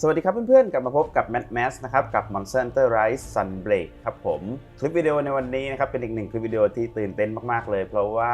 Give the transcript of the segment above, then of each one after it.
สวัสดีครับเพื่อนๆ กลับมาพบกับ Mad Max นะครับ กับ Monster Hunter Rise Sunbreak ครับผม คลิปวิดีโอในวันนี้นะครับ เป็นอีกหนึ่งคลิปวิดีโอที่ตื่นเต้นมากๆเลย เพราะว่า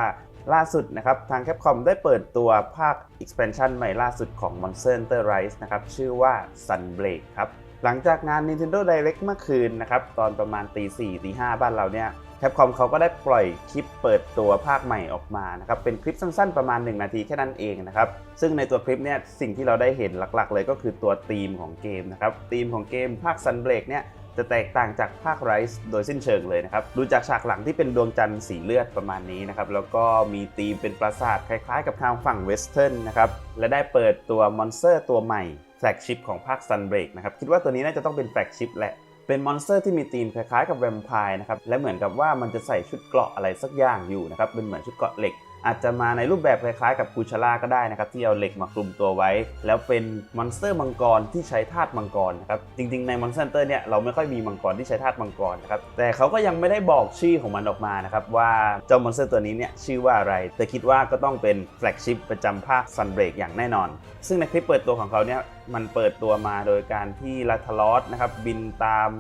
ล่าสุดนะครับ ทาง Capcom ได้เปิดตัวภาค expansion ใหม่ล่าสุดของ Monster Hunter Rise นะครับ ชื่อว่า Sunbreak ครับ หลังจากงาน Nintendo Direct เมื่อคืนนะครับ ตอนประมาณตีสี่ตีห้าบ้านเราเนี่ยแคปคอมเขาก็ได้ปล่อยคลิปเปิดตัวภาคใหม่ออกมานะครับเป็นคลิปสั้นๆประมาณ 1 นาทีแค่นั้นเองนะครับซึ่งในตัวคลิปเนี่ยสิ่งที่เราได้เห็นหลักๆ เลยก็คือตัวธีมของเกมนะครับธีมของเกมภาค Sunbreak เนี่ยจะแตกต่างจากภาค Rise โดยสิ้นเชิงเลยนะครับ ดูจากฉากหลังที่เป็นดวงจันทร์สีเลือดประมาณนี้นะครับ แล้วก็มีธีมเป็นปราสาทคล้ายๆกับทางฝั่งเวสเทิร์นนะครับ และได้เปิดตัวมอนสเตอร์ตัวใหม่แฟลกชิพของภาค Sunbreak นะครับ คิดว่าตัวนี้น่าจะต้องเป็นแฟลกชิพแหละ เป็นมอนสเตอร์ที่มีธีมคล้ายๆกับแวมไพร์นะครับ และเหมือนกับว่ามันจะใส่ชุดเกราะอะไรสักอย่างอยู่นะครับ เป็นเหมือนชุดเกราะเหล็ก อาจจะมาในรูปแบบคล้ายๆ กับกูชาร่าก็ได้นะครับที่เอาเหล็กมาคลุมตัวไว้ แล้วเป็นมอนสเตอร์มังกรที่ใช้ธาตุมังกรนะครับจริงๆในมอนสเตอร์เนี่ยเราไม่ค่อยมีมังกรที่ใช้ธาตุมังกรนะครับแต่เขาก็ยังไม่ได้บอกชื่อของมันออกมานะครับว่าเจ้ามอนสเตอร์ตัวนี้เนี่ยชื่อว่าอะไร แต่คิดว่าก็ต้องเป็นแฟลกชิพประจำภาค Sunbreak อย่างแน่นอน ซึ่งในคลิปเปิดตัวของเขาเนี่ยมันเปิดตัวมาโดยการที่ลาทลอสนะครับบินตาม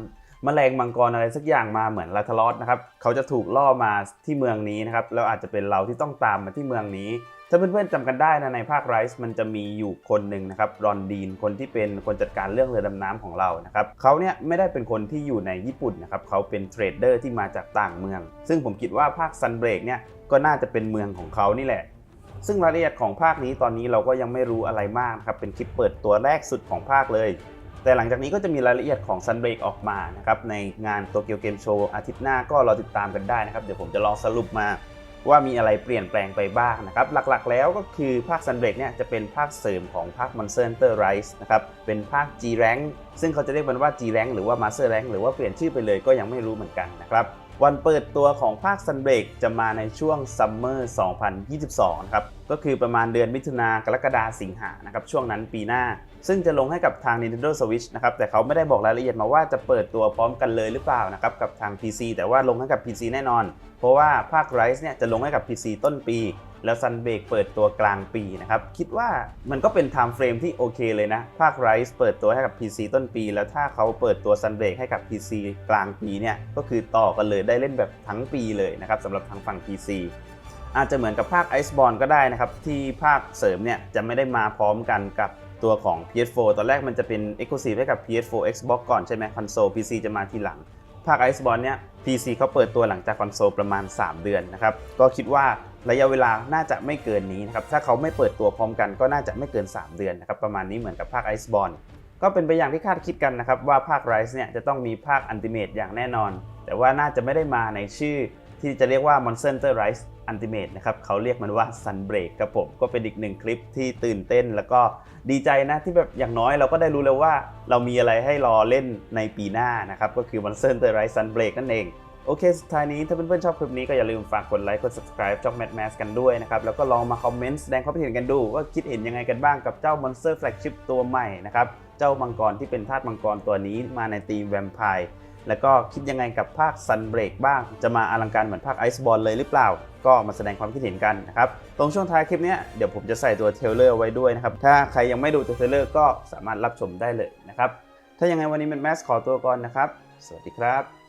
แมลงมังกรอะไรสักอย่างมาเหมือนลาทลอสนะครับเขาจะถูกล่อมาที่เมืองนี้นะครับแล้วอาจจะเป็นเราที่ต้องตามมาที่เมืองนี้ ถ้าเพื่อนๆจำกันได้นะในภาคไรส์มันจะมีอยู่คนหนึ่งนะครับรอนดีนคนที่เป็นคนจัดการเรื่องเรือดำน้ำของเรานะครับเขาเนี่ยไม่ได้เป็นคนที่อยู่ในญี่ปุ่นนะครับเขาเป็นเทรดเดอร์ที่มาจากต่างเมือง ซึ่งผมคิดว่าภาคซันเบรกเนี่ยก็น่าจะเป็นเมืองของเขานี่แหละซึ่งรายละเอียดของภาคนี้ตอนนี้เราก็ยังไม่รู้อะไรมากนะครับเป็นคลิปเปิดตัวแรกสุดของภาคเลย แต่หลังจากนี้ก็จะมีรายละเอียดของ Sunbreak ออกมานะครับในงาน Tokyo Game Show อาทิตย์หน้าก็รอติดตามกันได้นะครับ เดี๋ยวผมจะลองสรุปมาว่ามีอะไรเปลี่ยนแปลงไปบ้างนะครับ หลักๆ แล้วก็คือภาค Sunbreak เนี่ยจะเป็นภาคเสริมของภาค Monster Hunter Rise นะครับ เป็นภาค G Rank ซึ่งเขาจะเรียกมันว่า G Rank หรือว่า Master Rank หรือว่าเปลี่ยนชื่อไปเลยก็ยังไม่รู้เหมือนกันนะครับวันเปิดตัวของภาค Sunbreak จะมาในช่วง Summer 2022 นะครับก็คือประมาณเดือนมิถุนากรกฎาสิงหานะครับช่วงนั้นปีหน้า ซึ่งจะลงให้กับทาง Nintendo Switch นะครับแต่เขาไม่ได้บอกรายละเอียดมาว่าจะเปิดตัวพร้อมกันเลยหรือเปล่านะครับกับทาง PC แต่ว่าลงให้กับ PC แน่นอน เพราะว่าภาค Rise เนี่ยจะลงให้กับ PC ต้นปี แล้ว Sunbreak เปิดตัวกลางปีนะครับคิดว่ามันก็เป็น time frame ที่โอเคเลยนะ ภาค Rise เปิดตัวให้กับ PC ต้นปี แล้วถ้าเขาเปิดตัว Sunbreak ให้กับ PC กลางปีเนี่ยก็คือต่อกันเลยได้เล่นแบบทั้งปีเลยนะครับสำหรับทางฝั่ง PC อาจจะเหมือนกับภาค Iceborne ก็ได้นะครับ ที่ภาคเสริมเนี่ยจะไม่ได้มาพร้อมกันกับตัวของ PS4 ตอนแรกมันจะเป็น Exclusive ให้กับ PS4 Xbox ก่อนใช่ไหมคอนโซล PC จะมาทีหลัง ภาค Iceborne เนี่ย PC เขาเปิดตัวหลังจากคอนโซลประมาณ 3 เดือนนะครับ ก็คิดว่าระยะเวลาน่าจะไม่เกินนี้นะครับ ถ้าเขาไม่เปิดตัวพร้อมกันก็น่าจะไม่เกิน 3 เดือนนะครับ ประมาณนี้เหมือนกับภาค Iceborne ก็เป็นไปอย่างที่คาดคิดกันนะครับ ว่าภาค Rise เนี่ยจะต้องมีภาค Ultimate อย่างแน่นอน แต่ว่าน่าจะไม่ได้มาในชื่อที่จะเรียกว่า Monster Hunter Rise Ultimate นะครับเขาเรียกมันว่า Sunbreak ครับผมก็เป็นอีกหนึ่งคลิปที่ตื่นเต้น แล้วก็ดีใจนะที่แบบอย่างน้อยเราก็ได้รู้แล้วว่า เรามีอะไรให้รอเล่นในปีหน้านะครับ ก็คือ Monster Hunter Rise Sunbreak นั่นเอง โอเค สุดท้ายนี้ถ้าเพื่อนๆชอบคลิปนี้ก็อย่าลืมฝากกดไลค์กด subscribe ช่อง Mad Max กันด้วยนะครับ แล้วก็ลองมาคอมเมนต์แสดงความคิดเห็นกันดู ว่าคิดเห็นยังไงกันบ้างกับเจ้า Monster Flagship ตัวใหม่นะครับเจ้ามังกรที่เป็นธาตุมังกรตัวนี้มาในธีมแวมไพร์ แล้วก็คิดยังไงกับภาคซันเบรกบ้าง จะมาอลังการเหมือนภาคไอซ์บอลเลยหรือเปล่า ก็มาแสดงความคิดเห็นกันนะครับ ตรงช่วงท้ายคลิปนี้เดี๋ยวผมจะใส่ตัวเทลเลอร์ไว้ด้วยนะครับ ถ้าใครยังไม่ดูตัวเทลเลอร์ก็สามารถรับชมได้เลยนะครับ ถ้ายังไงวันนี้เป็นแมสขอตัวก่อนนะครับ สวัสดีครับ